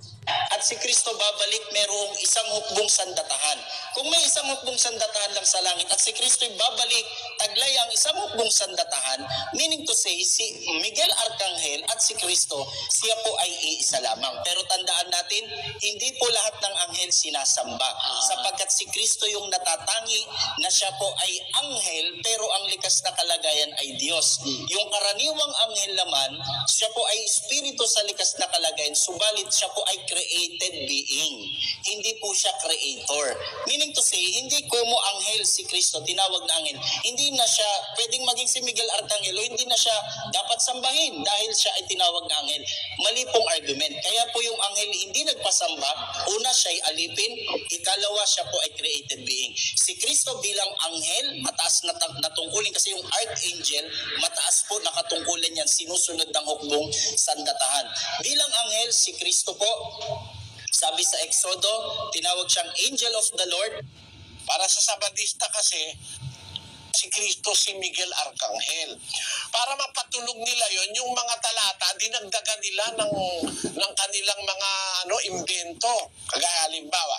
sense. At si Kristo babalik merong isang hukbong sandatahan. Kung may isang hukbong sandatahan lang sa langit at si Kristo babalik taglay ang isang hukbong sandatahan, meaning to say, si Miguel Arcangel at si Kristo, siya po ay iisa lamang. Pero tandaan natin, hindi po lahat ng anghel sinasamba. Sapagkat si Kristo yung natatangi na siya po ay anghel, pero ang likas na kalagayan ay Diyos. Yung karaniwang anghel naman, siya po ay espiritu sa likas na kalagayan, subalit siya po ay created being. Hindi po siya creator. Meaning to say, hindi como anghel si Kristo, tinawag na anghel. Hindi na siya pwedeng maging si Miguel Arcangelo, hindi na siya dapat sambahin dahil siya ay tinawag na anghel. Mali pong argument. Kaya po yung anghel hindi nagpasamba, una siya ay alipin, ikalawa siya po ay created being. Si Kristo bilang anghel, mataas na natungkulin kasi yung archangel, mataas po nakatungkulin yan, sinusunod ng hukbong sandatahan. Bilang anghel, si Kristo po, sabi sa Exodo, tinawag siyang angel of the Lord. Para sa Sabadista kasi, si Kristo si Miguel Arcangel. Para mapatunog nila yon yung mga talata, dinagdagan nila ng, ng kanilang mga ano imbento. Kagaya halimbawa,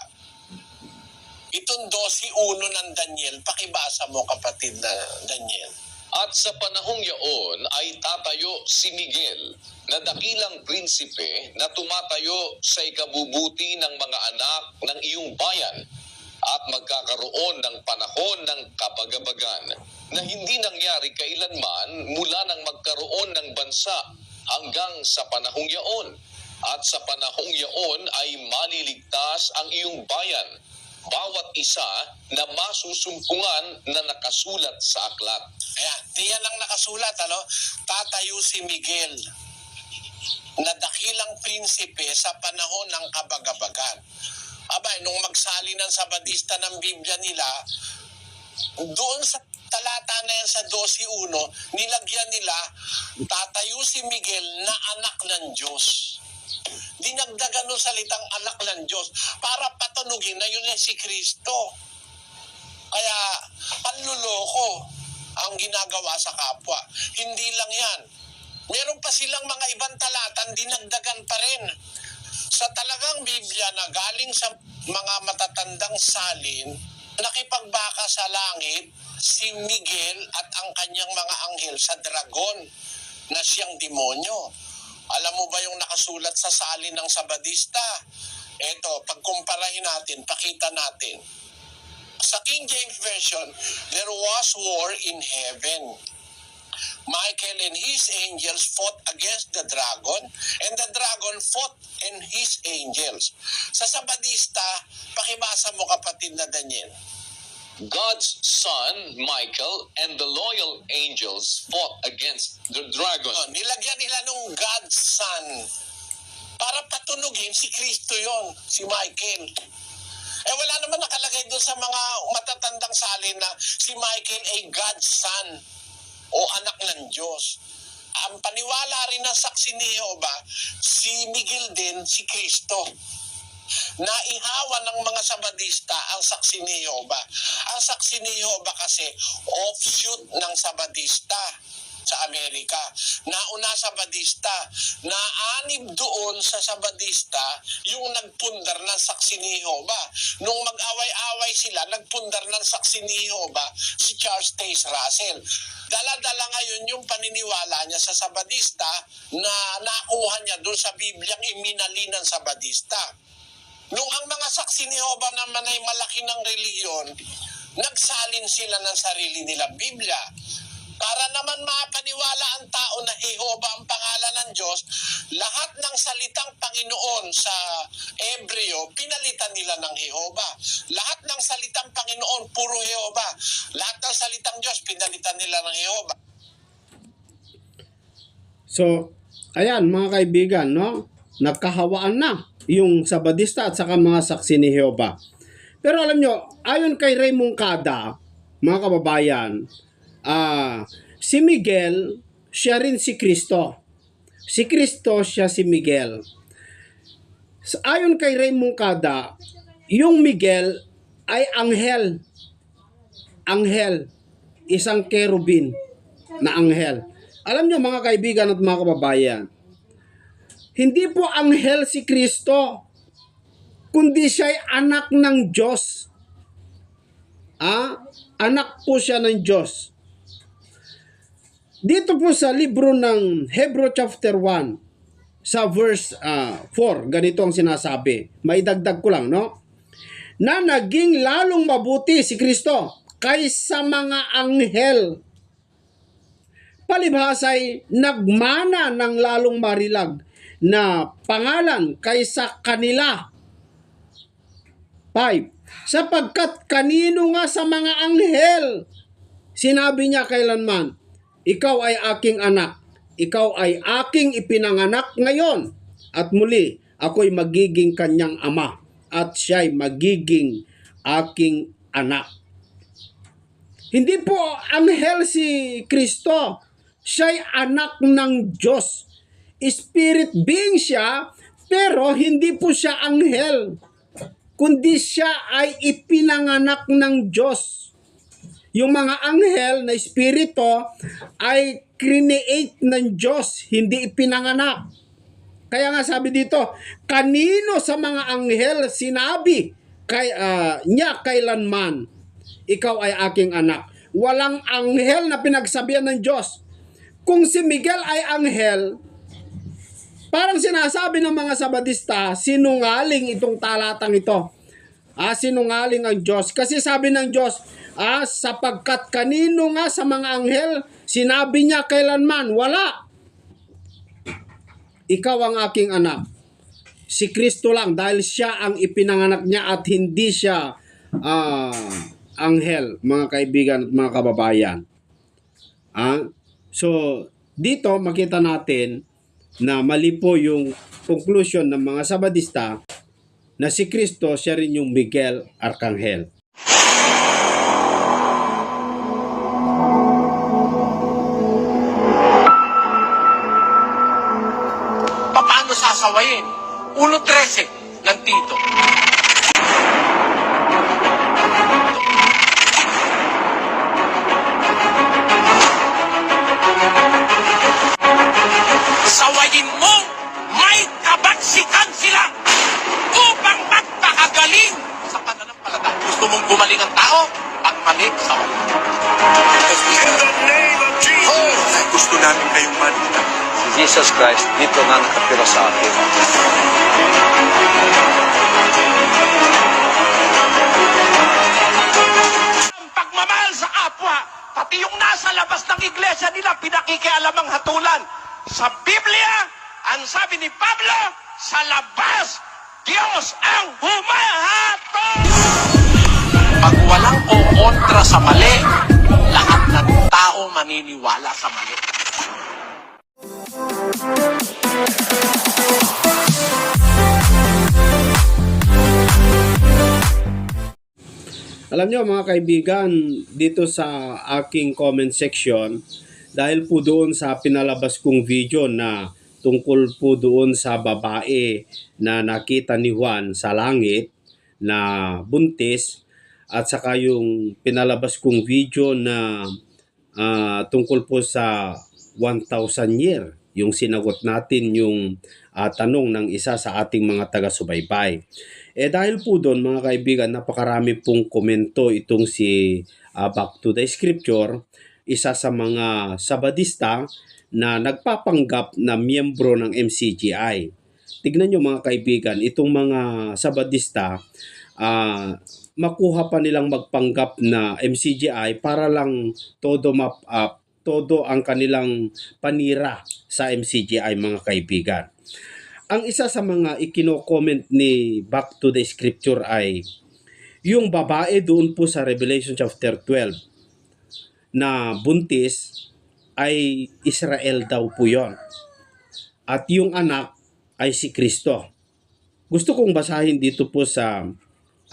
itong 12.1 ng Daniel, pakibasa mo kapatid na Daniel. At sa panahong yaon ay tatayo si Miguel na dakilang prinsipe na tumatayo sa ikabubuti ng mga anak ng iyong bayan at magkakaroon ng panahon ng kabagabagan na hindi nangyari kailanman mula nang magkaroon ng bansa hanggang sa panahong yaon. At sa panahong yaon ay maliligtas ang iyong bayan bawat isa na masusumpungan na nakasulat sa aklat. Ayan, diyan ang nakasulat, ano? Tatayo si Miguel na dakilang prinsipe sa panahon ng kabagabagan. Abay, nung magsali ng Sabadista ng Biblia nila, doon sa talata na yan sa 12.1, nilagyan nila, tatayo si Miguel na anak ng Diyos. Dinagdagan ng salitang anak ng Diyos para patunugin na yun ay si Kristo. Kaya panluloko ang ginagawa sa kapwa. Hindi lang yan. Meron pa silang mga ibang talatan, dinagdagan pa rin. Sa talagang Biblia na galing sa mga matatandang salin, nakipagbaka sa langit si Miguel at ang kanyang mga anghel sa dragon na siyang demonyo. Alam mo ba yung nakasulat sa salin ng Sabadista? Eto, pagkumparahin natin, pakita natin. Sa King James Version, there was war in heaven. Michael and his angels fought against the dragon, and the dragon fought and his angels. Sa Sabadista, pakibasa mo kapatid na Daniel. God's son, Michael, and the loyal angels fought against the dragon. Oh, nilagyan nila nung God's son para patunugin si Kristo yon, si Michael. Eh wala naman nakalagay doon sa mga matatandang salin na si Michael ay God's son o anak ng Diyos. Ang paniwala rin ng saksi ni Jehovah, si Miguel din, si Kristo. Naihawa ng mga Sabadista ang saksi ni Jehovah. Ang saksi ni Jehovah kasi offshoot ng Sabadista sa Amerika. Nauna sa Badista, naanib doon sa Sabadista yung nagpundar ng saksi ni Jehovah. Nung mag-away-away sila, nagpundar ng saksi ni Jehovah si Charles Taze Russell. Dala-dala ngayon yung paniniwala niya sa Sabadista na nakuha niya doon sa Bibliang iminali ng Sabadista. Nung ang mga saksi ni Jehovah naman ay malaki ng reliyon, nagsalin sila ng sarili nilang Biblia. Para naman mapaniwala ang tao na Jehovah ang pangalan ng Diyos, lahat ng salitang Panginoon sa Ebreo, pinalitan nila ng Jehovah. Lahat ng salitang Panginoon, puro Jehovah. Lahat ng salitang Diyos, pinalitan nila ng Jehovah. So, ayan mga kaibigan, no? Nagkahawaan na yung Sabadista at saka mga saksi ni Jehovah. Pero alam nyo, ayon kay Raymond Kada, mga kababayan, ah, si Miguel, siya rin si Kristo. Si Kristo, siya si Miguel. Ayon kay Raymond Kada, yung Miguel ay anghel. Anghel. Isang kerubin na anghel. Alam nyo mga kaibigan at mga kababayan, Hindi po anghel si Kristo, kundi siya ay anak ng Diyos. Ah, anak po siya ng Diyos. Dito po sa libro ng Hebrew chapter 1, sa verse ah, 4, ganito ang sinasabi. Maidagdag ko lang, no? Na naging lalong mabuti si Kristo kaysa mga anghel. Palibhasay, nagmana ng lalong marilag na pangalan kaysa kanila. 5. Sapagkat kanino nga sa mga anghel, sinabi niya kailanman, ikaw ay aking anak, ikaw ay aking ipinanganak ngayon, at muli ako'y magiging kanyang ama, at siya'y magiging aking anak. Hindi po anghel si Kristo. Siya'y anak ng Diyos. Spirit being siya, pero hindi po siya anghel. Kundi siya ay ipinanganak ng Diyos. Yung mga anghel na espiritu ay create ng Diyos, hindi ipinanganak. Kaya nga sabi dito, kanino sa mga anghel sinabi kay, ah, niya kailanman, ikaw ay aking anak. Walang anghel na pinagsabihan ng Diyos. Kung si Miguel ay anghel, parang sinasabi ng mga sabadista, sinungaling itong talatang ito. Ah, sinungaling ang Diyos. Kasi sabi ng Diyos, ah, sapagkat kanino nga sa mga anghel, sinabi niya kailanman, wala. Ikaw ang aking anak. Si Kristo lang dahil siya ang ipinanganak niya at hindi siya ah, anghel, mga kaibigan at mga kababayan. Ah, so dito makita natin na mali po yung conclusion ng mga sabadista na si Kristo siya rin yung Miguel Arcangel. Paano sasawayin? 1.13 ng Tito. Alam nyo mga kaibigan, dito sa aking comment section, dahil po doon sa pinalabas kong video na tungkol po doon sa babae na nakita ni Juan sa langit na buntis at saka yung pinalabas kong video na ah, tungkol po sa 1,000 year yung sinagot natin yung ah, tanong ng isa sa ating mga taga-subaybay. Eh dahil po doon mga kaibigan, napakarami pong komento itong si ah, Back to the Scripture, isa sa mga sabadista na nagpapanggap na miyembro ng MCGI. Tignan nyo mga kaibigan, itong mga sabadista, ah, makuha pa nilang magpanggap na MCGI para lang todo map up, todo ang kanilang panira sa MCGI mga kaibigan. Ang isa sa mga ikino-comment ni Back to the Scripture ay yung babae doon po sa Revelation chapter 12 na buntis ay Israel daw po yon. At yung anak ay si Kristo. Gusto kong basahin dito po sa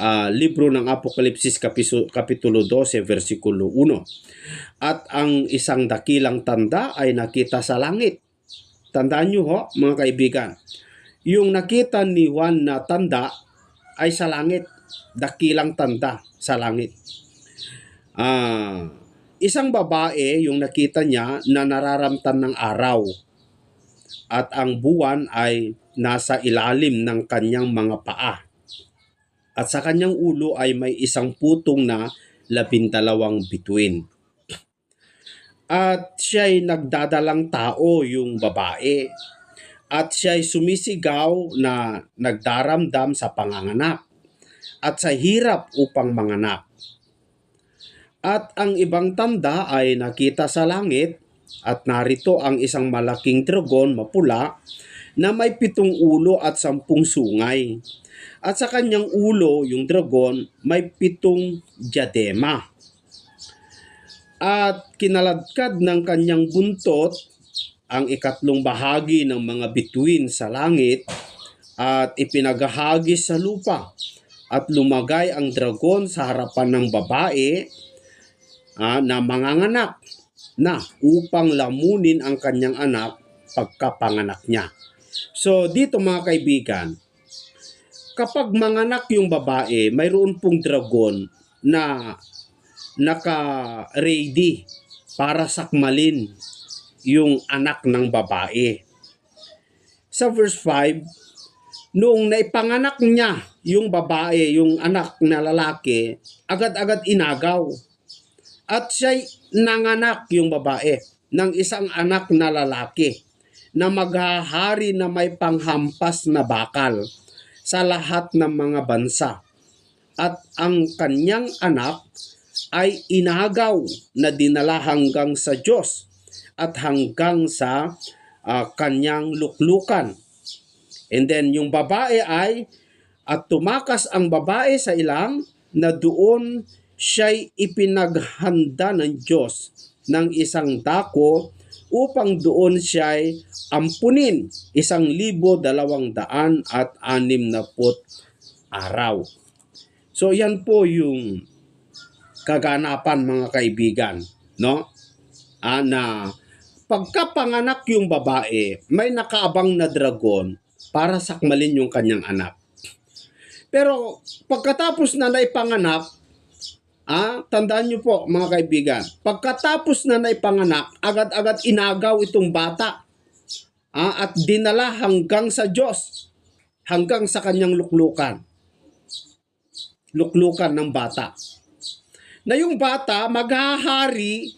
ah, libro ng Apokalipsis kapitulo 12 versikulo 1. At ang isang dakilang tanda ay nakita sa langit. Tandaan nyo ho mga kaibigan. Yung nakita ni Juan na tanda ay sa langit. Dakilang tanda sa langit. Ah, isang babae yung nakita niya na nararamtan ng araw. at ang buwan ay nasa ilalim ng kanyang mga paa. At sa kanyang ulo ay may isang putong na labintalawang bituin. At siya'y nagdadalang tao yung babae. At siya'y sumisigaw na nagdaramdam sa panganganak at sa hirap upang manganak. At ang ibang tanda ay nakita sa langit at narito ang isang malaking dragon mapula na may pitong ulo at sampung sungay. At sa kanyang ulo, yung dragon, may pitong diadema. At kinaladkad ng kanyang buntot ang ikatlong bahagi ng mga bituin sa langit at ipinagahagis sa lupa at lumagay ang dragon sa harapan ng babae ah, na manganganak na upang lamunin ang kanyang anak pagkapanganak niya. So dito mga kaibigan, kapag manganak yung babae, mayroon pong dragon na naka-ready para sakmalin yung anak ng babae. Sa verse 5, noong naipanganak niya yung babae, yung anak na lalaki, agad-agad inagaw. At siya'y nanganak yung babae ng isang anak na lalaki na maghahari na may panghampas na bakal sa lahat ng mga bansa. At ang kanyang anak ay inagaw na dinala hanggang sa Diyos at hanggang sa ah, kanyang luklukan. And then yung babae ay at tumakas ang babae sa ilang na doon siya'y ipinaghanda ng Diyos ng isang dako upang doon siya'y ampunin isang libo dalawang daan at anim na put araw. So yan po yung kaganapan mga kaibigan, no? Ah, na pagkapanganak yung babae, may nakaabang na dragon para sakmalin yung kanyang anak. Pero pagkatapos na naipanganak, ah, tandaan nyo po mga kaibigan, pagkatapos na naipanganak, agad-agad inagaw itong bata ah, at dinala hanggang sa Diyos, hanggang sa kanyang luklukan. Luklukan ng bata. Na yung bata maghahari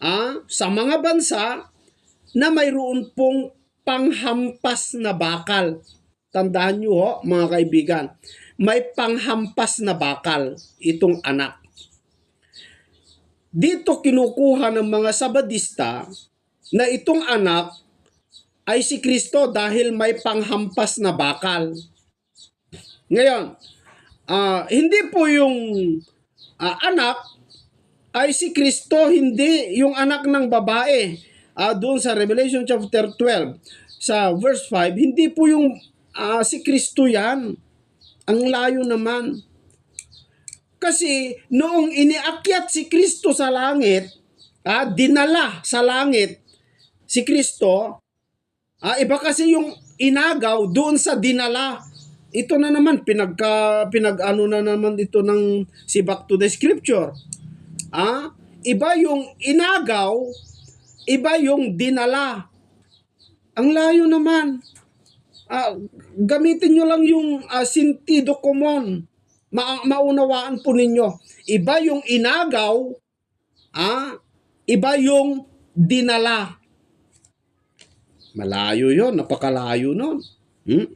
ah, sa mga bansa na mayroon pong panghampas na bakal. Tandaan nyo ho, mga kaibigan, may panghampas na bakal itong anak. Dito kinukuha ng mga sabadista na itong anak ay si Kristo dahil may panghampas na bakal. Ngayon, ah, hindi po yung ah, anak ay si Kristo, hindi yung anak ng babae. Ah, doon sa Revelation chapter 12, sa verse 5, hindi po yung ah, si Kristo yan. Ang layo naman. Kasi noong iniakyat si Kristo sa langit, ah, dinala sa langit si Kristo, ah, iba kasi yung inagaw doon sa dinala. Ito na naman, pinagka, pinag-ano na naman ito ng si back to the scripture. Ah, iba yung inagaw, iba yung dinala. Ang layo naman. Ah, gamitin nyo lang yung ah, sentido common. Ma- maunawaan po ninyo. Iba yung inagaw, ah, iba yung dinala. Malayo yon, napakalayo nun. Hmm?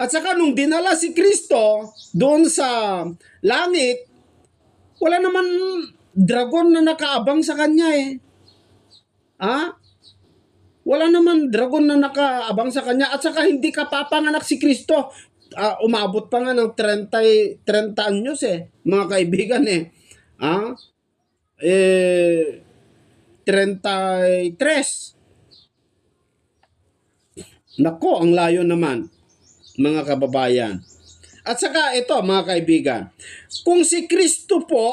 At saka nung dinala si Kristo doon sa langit, wala naman dragon na nakaabang sa kanya eh. Ha? Wala naman dragon na nakaabang sa kanya at saka hindi ka papanganak si Kristo. Ah, umabot pa nga ng 30, 30 anyos eh, mga kaibigan eh. Ha? Eh, 33. Nako, ang layo naman, mga kababayan. At saka ito, mga kaibigan, kung si Kristo po,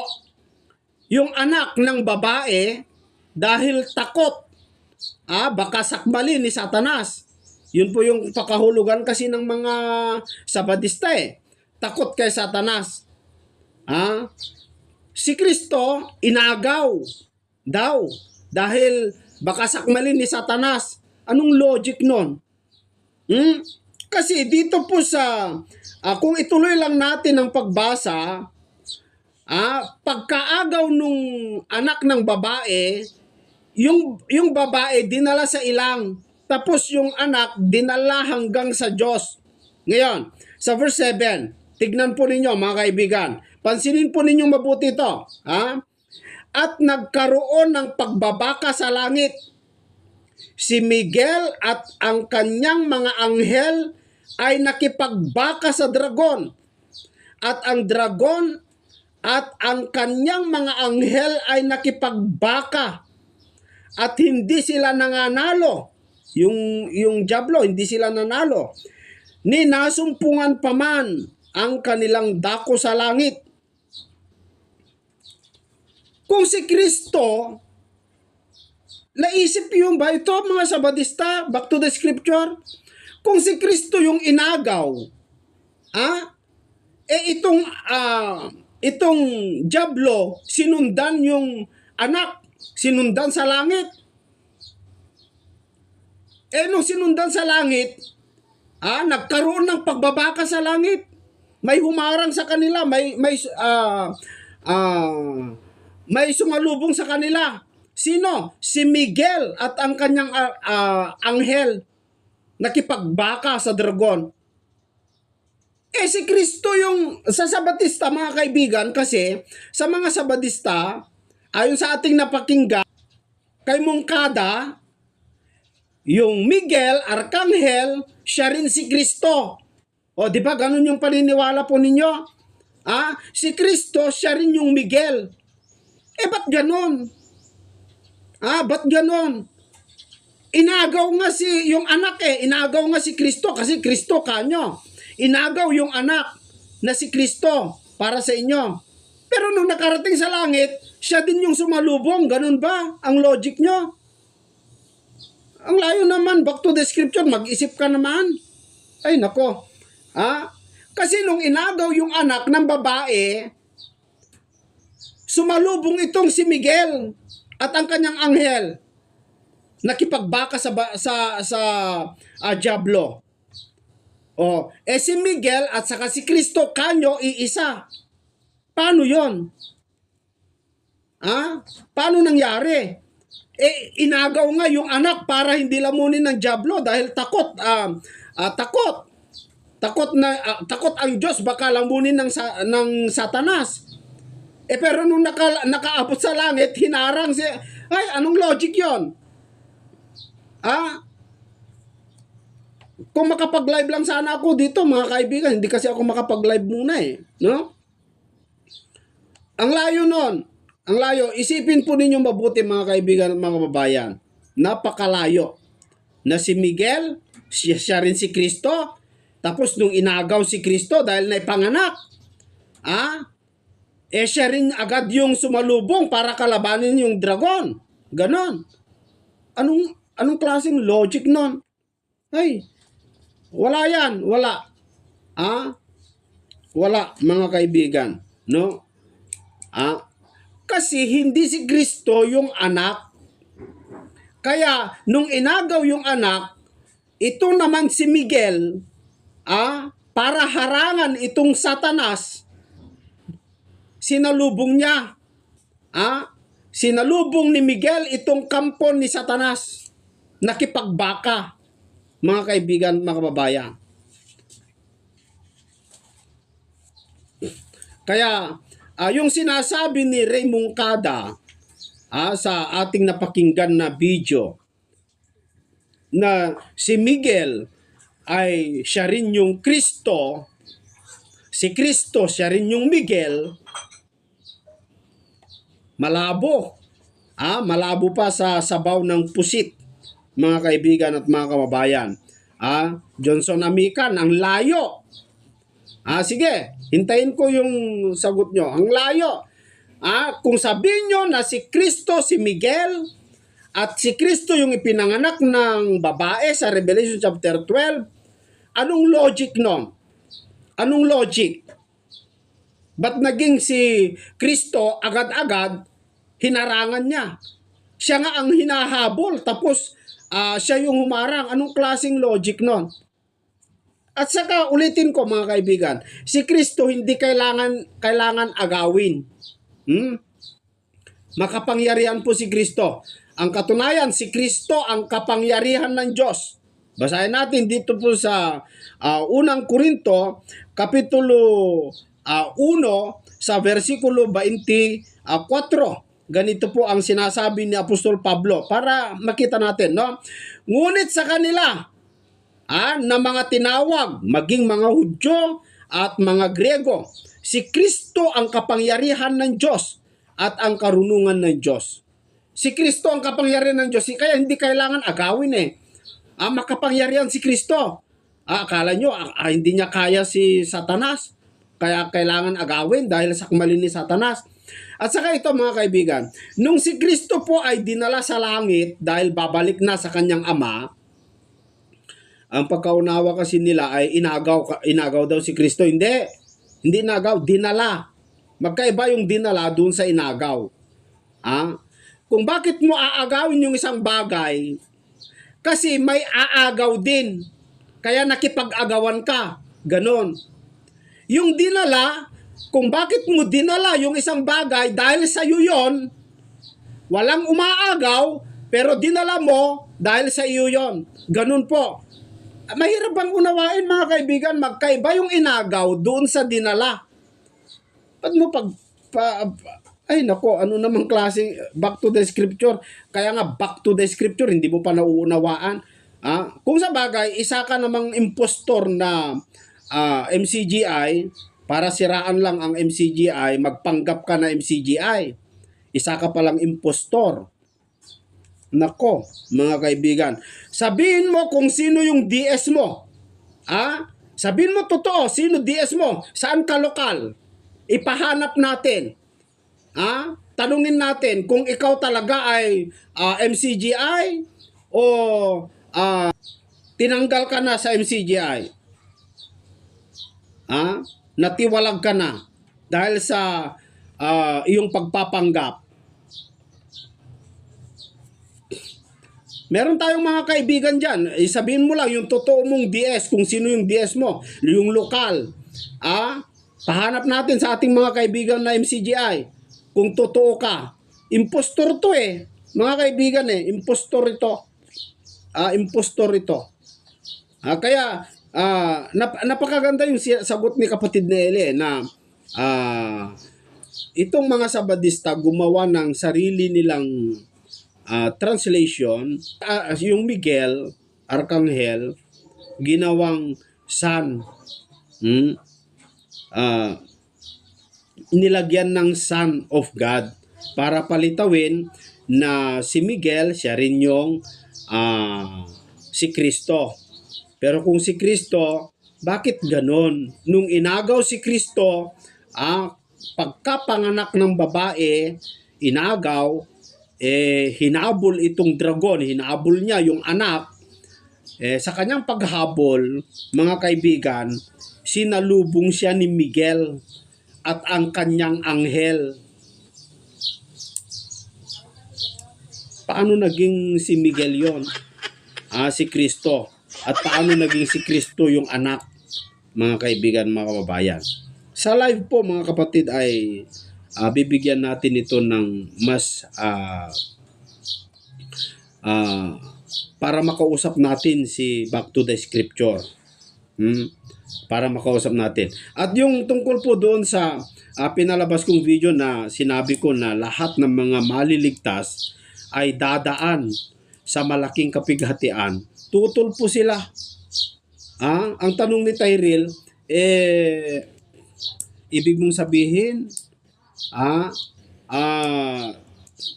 yung anak ng babae, dahil takot, ah, baka sakbalin ni Satanas. Yun po yung pakahulugan kasi ng mga sabadista eh. Takot kay Satanas. Ah, si Kristo inagaw daw dahil baka sakmalin ni Satanas Anong logic nun? Hmm? Kasi dito po sa, ah, kung ituloy lang natin ang pagbasa, ah, pagkaagaw nung anak ng babae, yung, yung babae dinala sa ilang, tapos yung anak dinala hanggang sa Diyos. Ngayon, sa verse 7, tignan po ninyo mga kaibigan, pansinin po ninyo mabuti ito. Ha? At nagkaroon ng pagbabaka sa langit si Miguel at ang kanyang mga anghel ay nakipagbaka sa dragon. At ang dragon at ang kanyang mga anghel ay nakipagbaka. At hindi sila nanganalo. Yung, yung Diablo, hindi sila nanalo. Ni nasumpungan pa man ang kanilang dako sa langit. Kung si Kristo Naisip yung ba ito mga sabadista, back to the scripture? Kung si Kristo yung inagaw, ah, eh itong ah, itong Diablo sinundan yung anak, sinundan sa langit. Eh nung sinundan sa langit, ah, nagkaroon ng pagbabaka sa langit. May humarang sa kanila, may may ah ah, may sumalubong sa kanila. Sino? Si Miguel at ang kanyang ah, ah, anghel nakipagbaka sa dragon. Eh si Kristo yung sa Sabatista mga kaibigan kasi sa mga Sabatista ayon sa ating napakinggan kay Mongkada yung Miguel, Arkanghel, siya rin si Kristo. O di ba ganun yung paniniwala po ninyo? Ah, si Kristo siya rin yung Miguel. Eh ba't ganun? Ah, ba't ganon? Inagaw nga si yung anak eh, inagaw nga si Kristo kasi Kristo kanyo. Inagaw yung anak na si Kristo para sa inyo. Pero nung nakarating sa langit, siya din yung sumalubong. Ganun ba ang logic nyo? Ang layo naman, back to the scripture, mag-isip ka naman. Ay, nako. Ah, kasi nung inagaw yung anak ng babae, sumalubong itong si Miguel at ang kanyang anghel nakipagbaka sa sa sa ah, Diablo. Oh, eh si Miguel at saka si Kristo kanyo iisa. Paano 'yon? Ah, paano nangyari? Eh inagaw nga yung anak para hindi lamunin ng Diablo dahil takot ah, ah, takot. Takot na ah, takot ang Diyos baka lamunin ng sa, ng Satanas. Eh pero nung naka, nakaabot sa langit, hinarang si... Ay, anong logic yon? Ah? Kung makapag-live lang sana ako dito, mga kaibigan, hindi kasi ako makapag-live muna eh. No? Ang layo nun, ang layo, isipin po ninyo mabuti mga kaibigan at mga babayan. Napakalayo. Na si Miguel, siya, siya rin si Kristo, tapos nung inagaw si Kristo dahil naipanganak, ah, eh siya rin agad yung sumalubong para kalabanin yung dragon. Ganon. Anong, anong klaseng logic nun? Ay, wala yan, wala. Ah, wala mga kaibigan, no? Ah, kasi hindi si Kristo yung anak. Kaya nung inagaw yung anak, ito naman si Miguel, ah, para harangan itong satanas, sinalubong niya. Ah, sinalubong ni Miguel itong kampon ni Satanas. Nakipagbaka, mga kaibigan, mga kababayan. Kaya, ah, yung sinasabi ni Raymond Kada ah, sa ating napakinggan na video na si Miguel ay siya rin yung Kristo, si Kristo siya rin yung Miguel, malabo. Ah, malabo pa sa sabaw ng pusit, mga kaibigan at mga kababayan. Ah, Johnson Amican, ang layo. Ah, sige, hintayin ko yung sagot nyo. Ang layo. Ah, kung sabihin nyo na si Kristo, si Miguel, at si Kristo yung ipinanganak ng babae sa Revelation chapter 12, anong logic nun? Anong logic? Ba't naging si Kristo agad-agad hinarangan niya? Siya nga ang hinahabol tapos ah, siya yung humarang. Anong klaseng logic nun? At saka ulitin ko mga kaibigan, si Kristo hindi kailangan kailangan agawin. Hmm? Makapangyarihan po si Kristo. Ang katunayan, si Kristo ang kapangyarihan ng Diyos. Basahin natin dito po sa ah, unang Korinto, kapitulo ah, 1, sa versikulo 24. Ganito po ang sinasabi ni Apostol Pablo para makita natin, no? Ngunit sa kanila, ah, na mga tinawag, maging mga Hudyo at mga Grego. Si Kristo ang kapangyarihan ng Diyos at ang karunungan ng Diyos. Si Kristo ang kapangyarihan ng Diyos, kaya hindi kailangan agawin eh. Ah, makapangyarihan si Kristo. Ah, akala nyo, ah, ah, hindi niya kaya si Satanas. Kaya kailangan agawin dahil sa kamali ni Satanas. At saka ito mga kaibigan, nung si Kristo po ay dinala sa langit dahil babalik na sa kanyang ama, ang pagkaunawa kasi nila ay inagaw, inagaw daw si Kristo. Hindi. Hindi inagaw, dinala. Magkaiba yung dinala doon sa inagaw. Ah? Kung bakit mo aagawin yung isang bagay, kasi may aagaw din. Kaya nakipag-agawan ka. Ganon. Yung dinala, kung bakit mo dinala yung isang bagay dahil sa iyo yon, walang umaagaw, pero dinala mo dahil sa iyo yon. Ganun po. Mahirap bang unawain mga kaibigan, magkaiba yung inagaw doon sa dinala. Ba't mo pag... Pa, ay nako, ano namang klaseng back to the scripture. Kaya nga back to the scripture, hindi mo pa nauunawaan. Ah, kung sa bagay, isa ka namang impostor na ah, MCGI, para siraan lang ang MCGI, magpanggap ka na MCGI. Isa ka palang impostor. Nako, mga kaibigan. Sabihin mo kung sino yung DS mo. Ah? Sabihin mo totoo, sino DS mo? Saan ka lokal? Ipahanap natin. Ah? Tanungin natin kung ikaw talaga ay ah, MCGI o ah, tinanggal ka na sa MCGI. Ah? Natiwalag ka na dahil sa ah, iyong pagpapanggap. Meron tayong mga kaibigan dyan. Eh, sabihin mo lang yung totoo mong DS, kung sino yung DS mo, yung lokal. Ah, pahanap natin sa ating mga kaibigan na MCGI kung totoo ka. Impostor to eh. Mga kaibigan eh, impostor ito. Ah, impostor ito. Ah, kaya ah, nap- napakaganda yung sagot ni kapatid na Eli eh, na ah, itong mga sabadista gumawa ng sarili nilang ah, translation, ah, yung Miguel, Arcangel, ginawang son. Hmm? Ah, nilagyan ng Son of God para palitawin na si Miguel, siya rin yung ah, si Kristo. Pero kung si Kristo, bakit ganon? Nung inagaw si Kristo, ah, pagkapanganak ng babae, inagaw, eh, hinabol itong dragon, hinabol niya yung anak, eh, sa kanyang paghabol, mga kaibigan, sinalubong siya ni Miguel at ang kanyang anghel. Paano naging si Miguel yon? Ah, si Kristo. At paano naging si Kristo yung anak, mga kaibigan, mga kababayan. Sa live po, mga kapatid, ay ah, bibigyan natin ito ng mas ah, ah, para makausap natin si back to the scripture. Hmm? Para makausap natin. At yung tungkol po doon sa ah, pinalabas kong video na sinabi ko na lahat ng mga maliligtas ay dadaan sa malaking kapighatian. Tutol po sila. Ah, ang tanong ni Tyrell, eh, ibig mong sabihin, ah, ah,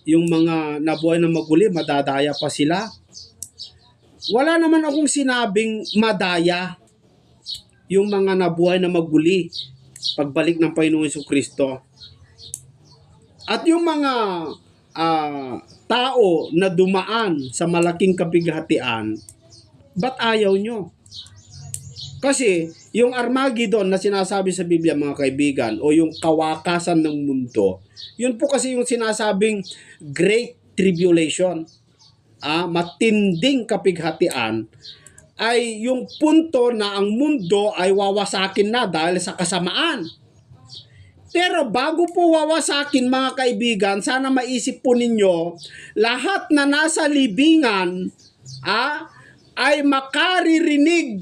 yung mga nabuhay na maguli, madadaya pa sila. Wala naman akong sinabing madaya yung mga nabuhay na maguli pagbalik ng Panginoong Yesu Kristo. At yung mga ah, tao na dumaan sa malaking kapighatian, ba't ayaw nyo? Kasi yung Armageddon na sinasabi sa Biblia mga kaibigan o yung kawakasan ng mundo, yun po kasi yung sinasabing Great Tribulation. ah, matinding kapighatian ay yung punto na ang mundo ay wawasakin na dahil sa kasamaan. Pero bago po wawasakin mga kaibigan, sana maisip po ninyo, lahat na nasa libingan ah, ay makaririnig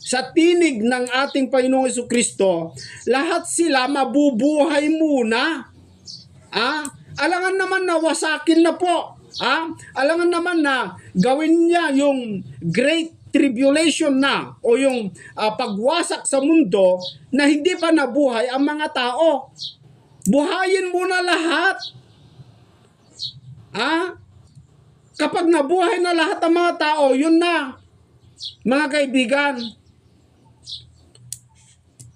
sa tinig ng ating Panginoong Hesus Kristo, lahat sila mabubuhay muna. Ah, alangan naman na wasakin na po. Ah, alangan naman na gawin niya yung great tribulation na o yung ah, pagwasak sa mundo na hindi pa nabuhay ang mga tao. Buhayin muna lahat. Ah, kapag nabuhay na lahat ang mga tao, yun na. Mga kaibigan,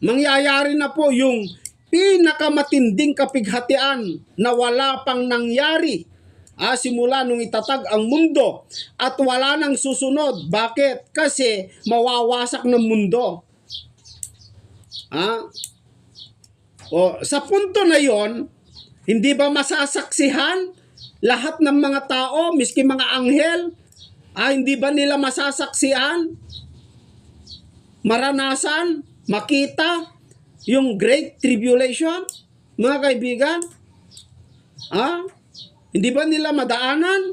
mangyayari na po yung pinakamatinding kapighatian na wala pang nangyari ah, simula nung itatag ang mundo at wala nang susunod. Bakit? Kasi mawawasak ng mundo. Ah? O, sa punto na yon, hindi ba masasaksihan lahat ng mga tao, miski mga anghel, ah, hindi ba nila masasaksihan? Maranasan? Makita? Yung Great Tribulation? Mga kaibigan? Ah? Hindi ba nila madaanan?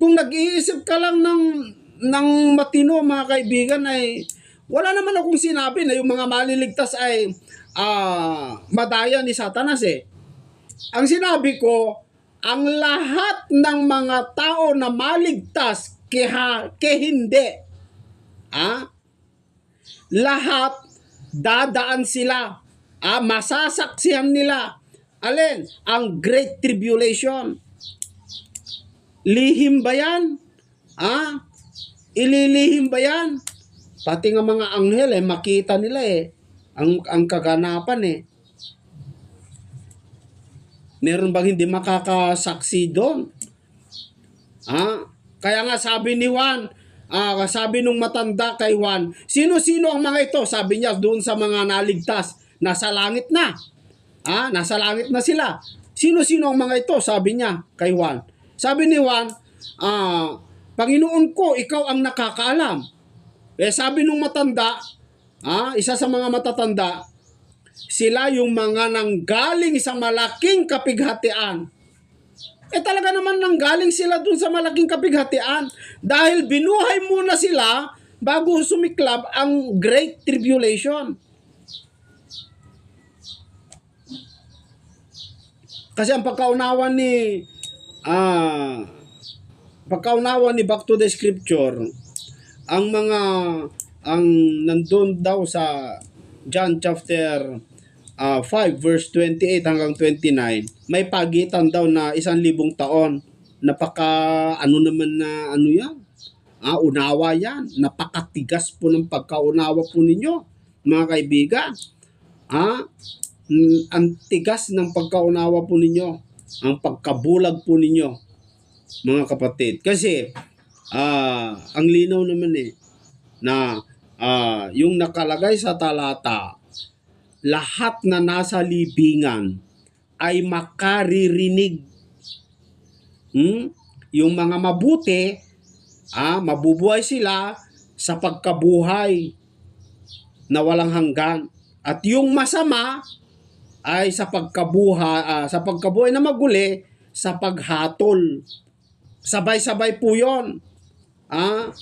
Kung nag-iisip ka lang ng, ng matino, mga kaibigan, ay wala naman akong sinabi na yung mga maliligtas ay ah, madaya ni Satanas eh. Ang sinabi ko, ang lahat ng mga tao na maligtas keha, ke hindi, ah, lahat dadaan sila, ah, masasaksihan nila. Alin? Ang Great Tribulation. Lihim ba yan? Ah? Ililihim ba yan? Pati nga mga anghel eh, makita nila eh. Ang, ang kaganapan eh. Meron bang hindi makakasaksi doon? Ah, kaya nga sabi ni Juan, ah, sabi nung matanda kay Juan, sino-sino ang mga ito? Sabi niya doon sa mga naligtas, nasa langit na. Ah, nasa langit na sila. Sino-sino ang mga ito? Sabi niya kay Juan. Sabi ni Juan, ah, Panginoon ko, ikaw ang nakakaalam. Eh sabi nung matanda, ah, isa sa mga matatanda, sila yung mga nanggaling sa malaking kapighatian. Eh talaga naman nanggaling sila dun sa malaking kapighatian dahil binuhay muna sila bago sumiklab ang Great Tribulation. Kasi ang pagkaunawa ni ah pagkaunawa ni Back to the Scripture ang mga ang nandun daw sa John chapter ah, 5 verse 28 hanggang 29 may pagitan daw na isang libong taon. Napaka ano naman na ano yan? Ah, unawa yan. Napakatigas po ng pagkaunawa po ninyo mga kaibigan. Ah, ang tigas ng pagkaunawa po ninyo ang pagkabulag po ninyo mga kapatid. Kasi ah ang linaw naman eh na ah, yung nakalagay sa talata lahat na nasa libingan ay makaririnig. Hmm? yung mga mabuti ah, mabubuhay sila sa pagkabuhay na walang hanggan. At yung masama ay sa pagkabuhay ah, sa pagkabuhay na maguli sa paghatol. Sabay-sabay po yon ah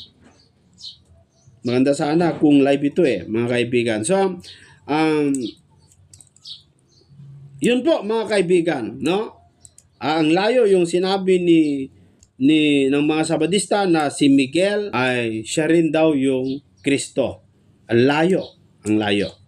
maganda sana kung live ito eh mga kaibigan. So um yun po mga kaibigan no? Ang layo yung sinabi ni ni ng mga Sabadista na si Miguel ay siya rin daw yung Kristo. Ang layo ang layo